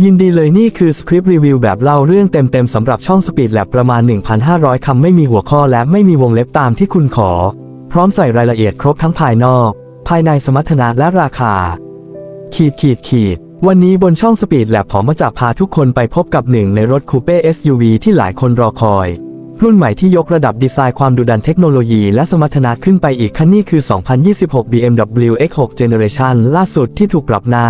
ยินดีเลยนี่คือสคริปต์รีวิวแบบเล่าเรื่องเต็มๆสำหรับช่อง Speed Lab ประมาณ 1,500 คำไม่มีหัวข้อและไม่มีวงเล็บตามที่คุณขอ พร้อมใส่รายละเอียดครบทั้งภายนอก ภายในสมรรถนะและราคา ขีดขีดขีด วันนี้บนช่อง Speed Lab ผมมาจะพาทุกคนไปพบกับหนึ่งในรถคูเป้ SUV ที่หลายคนรอคอย รุ่นใหม่ที่ยกระดับดีไซน์ความดุดันเทคโนโลยีและสมรรถนะขึ้นไปอีกคันนี้คือ 2026 BMW X6 Generation ล่าสุดที่ถูกปรับหน้า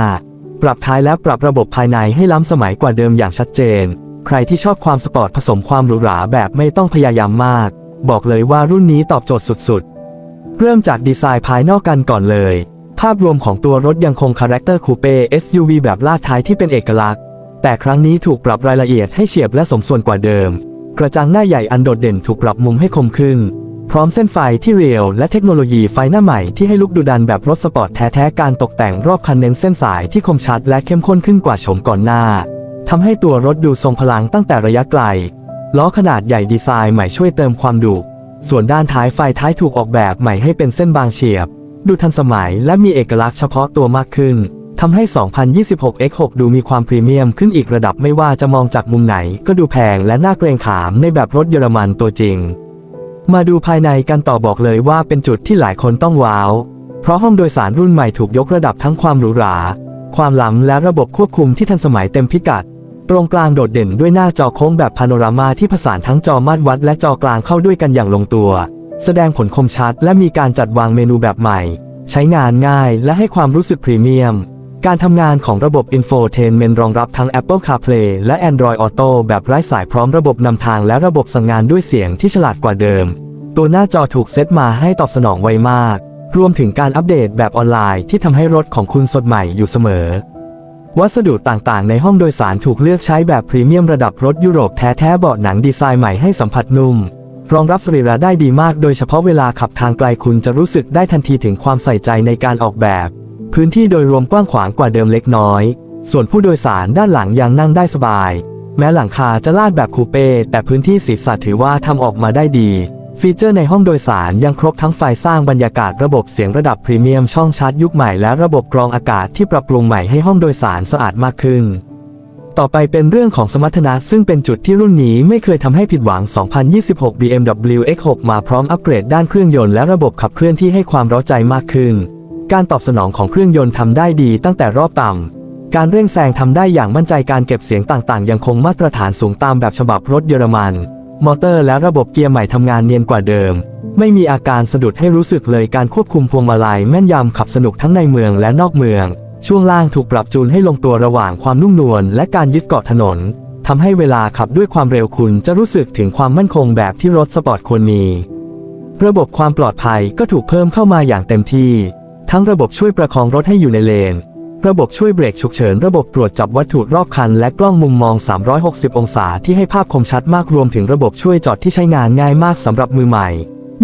ปรับท้ายและปรับระบบภายในให้ล้ำสมัยกว่าเดิมอย่างชัดเจน ใครที่ชอบความสปอร์ตผสมความหรูหราแบบไม่ต้องพยายามมาก บอกเลยว่ารุ่นนี้ตอบโจทย์สุดๆ เริ่มจากดีไซน์ภายนอกกันก่อนเลย ภาพรวมของตัวรถยังคงคาแรคเตอร์คูเป้ SUV แบบลาดท้ายที่เป็นเอกลักษณ์ แต่ครั้งนี้ถูกปรับรายละเอียดให้เฉียบและสมส่วนกว่าเดิม กระจังหน้าใหญ่อันโดดเด่นถูกปรับมุมให้คมขึ้น พร้อมเส้นไฟที่เรียวและเทคโนโลยีไฟหน้าใหม่ที่ให้ลุกดูดันแบบรถสปอร์ตแท้ๆ การตกแต่งรอบคันเน้นเส้นสายที่คมชัดและเข้มข้นขึ้นกว่าโฉมก่อนหน้าทำให้ตัวรถดูทรงพลังตั้งแต่ระยะไกล ล้อขนาดใหญ่ดีไซน์ใหม่ช่วยเติมความดุ ส่วนด้านท้ายไฟท้ายถูกออกแบบใหม่ให้เป็นเส้นบางเฉียบ ดูทันสมัยและมีเอกลักษณ์เฉพาะตัวมากขึ้นทำให้ 2026 X6 ดูมีความพรีเมียมขึ้นอีกระดับไม่ว่าจะมองจากมุมไหนก็ดูแพงและน่าเกรงขามในแบบรถเยอรมันตัวจริง มาดูภายในกันต่อบอกเลยว่าเป็นจุดที่หลายคนต้องว้าว เพราะห้องโดยสารรุ่นใหม่ถูกยกระดับทั้งความหรูหรา ความล้ำและระบบควบคุมที่ทันสมัยเต็มพิกัด ตรงกลางโดดเด่นด้วยหน้าจอโค้งแบบพาโนรามาที่ผสานทั้งจอมาตรวัดและจอกลางเข้าด้วยกันอย่างลงตัว แสดงผลคมชัดและมีการจัดวางเมนูแบบใหม่ ใช้งานง่ายและให้ความรู้สึกพรีเมียม การทำงานของระบบ Infotainment รองรับทั้ง Apple CarPlay และ Android Auto แบบไร้สายพร้อมระบบนำทางและระบบสั่งงานด้วยเสียงที่ฉลาดกว่าเดิม ตัวหน้าจอถูกเซตมาให้ตอบสนองไวมาก รวมถึงการอัปเดตแบบออนไลน์ที่ทำให้รถของคุณสดใหม่อยู่เสมอ วัสดุต่างๆ ในห้องโดยสารถูกเลือกใช้แบบพรีเมียมระดับรถยุโรปแท้ๆเบาะหนังดีไซน์ใหม่ให้สัมผัสนุ่มรองรับสรีระได้ดีมากโดยเฉพาะเวลาขับทางไกลคุณจะรู้สึกได้ทันทีถึงความใส่ใจในการออกแบบ พื้นที่โดยรวมกว้างขวางกว่าเดิมเล็กน้อย ส่วนผู้โดยสารด้านหลังยังนั่งได้สบาย แม้หลังคาจะลาดแบบคูเป้แต่พื้นที่ศีรษะถือว่าทำออกมาได้ดี ฟีเจอร์ในห้องโดยสารยังครบทั้งไฟสร้างบรรยากาศระบบเสียงระดับพรีเมียมช่องชาร์จยุคใหม่และระบบกรองอากาศที่ปรับปรุงใหม่ให้ห้องโดยสารสะอาดมากขึ้นต่อไปเป็นเรื่องของสมรรถนะซึ่งเป็นจุดที่รุ่นนี้ไม่เคยทำให้ผิดหวัง 2026 BMW X6 มาพร้อมอัปเกรดด้านเครื่องยนต์และระบบขับเคลื่อนที่ให้ความร้าใจมากขึ้น การตอบสนองของเครื่องยนต์ทำได้ดีตั้งแต่รอบต่ำ การเร่งแซงทำได้อย่างมั่นใจการเก็บเสียงต่างๆ ยังคงมาตรฐานสูงตามแบบฉบับรถเยอรมัน มอเตอร์และระบบเกียร์ใหม่ทำงานเนียนกว่าเดิม ไม่มีอาการสะดุดให้รู้สึกเลยการควบคุมพวงมาลัยแม่นยำขับสนุกทั้งในเมืองและนอกเมือง ช่วงล่างถูกปรับจูนให้ลงตัวระหว่างความนุ่มนวลและการยึดเกาะถนนทำให้เวลาขับด้วยความเร็วคุณจะรู้สึกถึงความมั่นคงแบบที่รถสปอร์ตควรมี ระบบความปลอดภัยก็ถูกเพิ่มเข้ามาอย่างเต็มที่ ทั้งระบบช่วยประคองรถให้อยู่ในเลน ระบบช่วยเบรกฉุกเฉิน ระบบตรวจจับวัตถุรอบคัน และกล้องมุมมอง 360 องศาที่ให้ภาพคมชัดมากรวมถึงระบบช่วยจอดที่ใช้งานง่ายมากสำหรับมือใหม่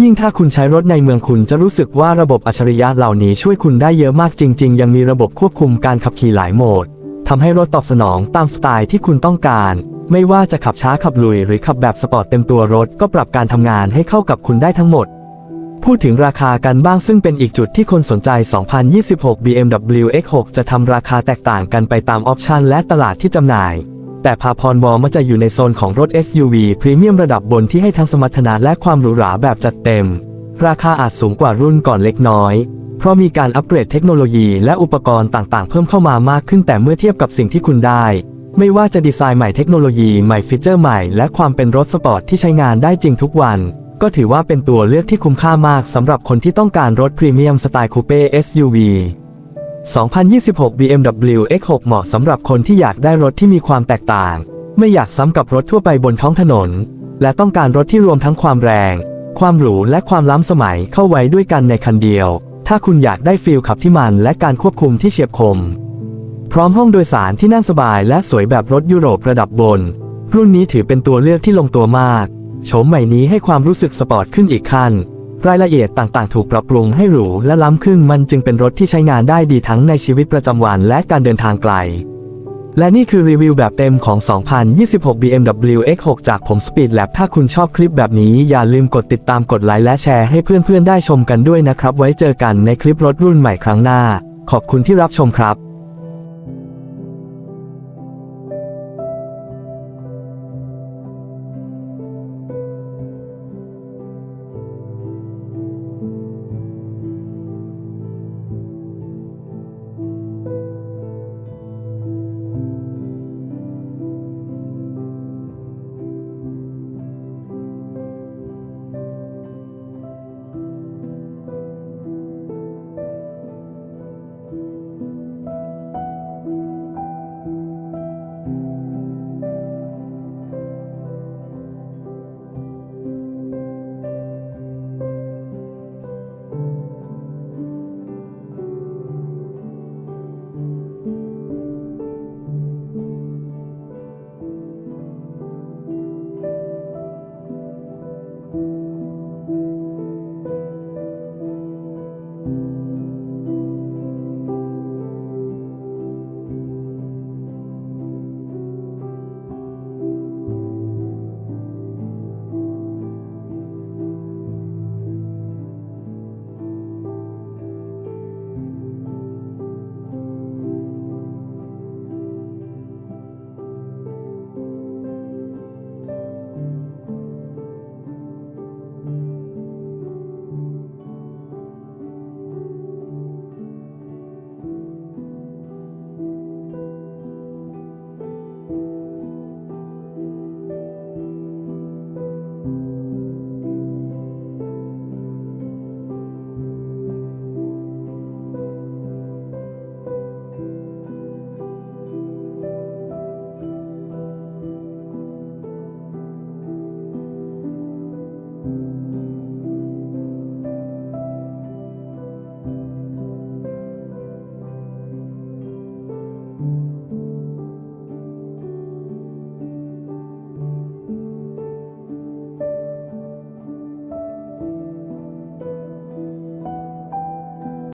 ยิ่งถ้าคุณใช้รถในเมืองคุณจะรู้สึกว่าระบบอัจฉริยะเหล่านี้ช่วยคุณได้เยอะมากจริง ๆ ยังมีระบบควบคุมการขับขี่หลายโหมดทำให้รถตอบสนองตามสไตล์ที่คุณต้องการ ไม่ว่าจะขับช้าขับลุย หรือขับแบบสปอร์ตเต็มตัวรถก็ปรับการทำงานให้เข้ากับคุณได้ทั้งหมด พูดถึงราคากันบ้างซึ่งเป็นอีกจุดที่คนสนใจ 2026 BMW X6 จะทำราคาแตกต่างกันไปตามออปชันและตลาดที่จำหน่าย แต่พาพรวอมักจะอยู่ในโซนของรถ SUV พรีเมียมระดับบนที่ให้ทั้งสมรรถนะและความหรูหราแบบจัดเต็ม ราคาอาจสูงกว่ารุ่นก่อนเล็กน้อย เพราะมีการอัปเกรดเทคโนโลยีและอุปกรณ์ต่างๆ เพิ่มเข้ามามากขึ้นแต่เมื่อเทียบกับสิ่งที่คุณได้ ไม่ว่าจะดีไซน์ใหม่เทคโนโลยีใหม่ฟีเจอร์ใหม่และความเป็นรถสปอร์ตที่ใช้งานได้จริงทุกวัน ก็ถือว่าเป็นตัวเลือกที่คุ้มค่ามากสำหรับคนที่ต้องการรถพรีเมียมสไตล์คูเป้ SUV 2026 BMW X6 เหมาะสำหรับคนที่อยากได้รถที่มีความแตกต่าง ไม่อยากซ้ำกับรถทั่วไปบนท้องถนน และต้องการรถที่รวมทั้งความแรง ความหรูและความล้ำสมัยเข้าไว้ด้วยกันในคันเดียว ถ้าคุณอยากได้ฟีลขับที่มันและการควบคุมที่เฉียบคม พร้อมห้องโดยสารที่นั่งสบายและสวยแบบรถยุโรประดับบน รุ่นนี้ถือเป็นตัวเลือกที่ลงตัวมาก โฉมใหม่นี้ให้ความรู้สึกสปอร์ตขึ้นอีกขั้น รายละเอียดต่างๆ ถูกปรับปรุงให้หรูและล้ำขึ้นมันจึงเป็นรถที่ใช้งานได้ดีทั้งในชีวิตประจำวันและการเดินทางไกล และนี่คือรีวิวแบบเต็มของ 2026 BMW X6 จากผม Speed Lab ถ้าคุณชอบคลิปแบบนี้อย่าลืมกดติดตามกดไลค์และแชร์ให้เพื่อนๆ ได้ชมกันด้วยนะครับ ไว้เจอกันในคลิปรถรุ่นใหม่ครั้งหน้า ขอบคุณที่รับชมครับ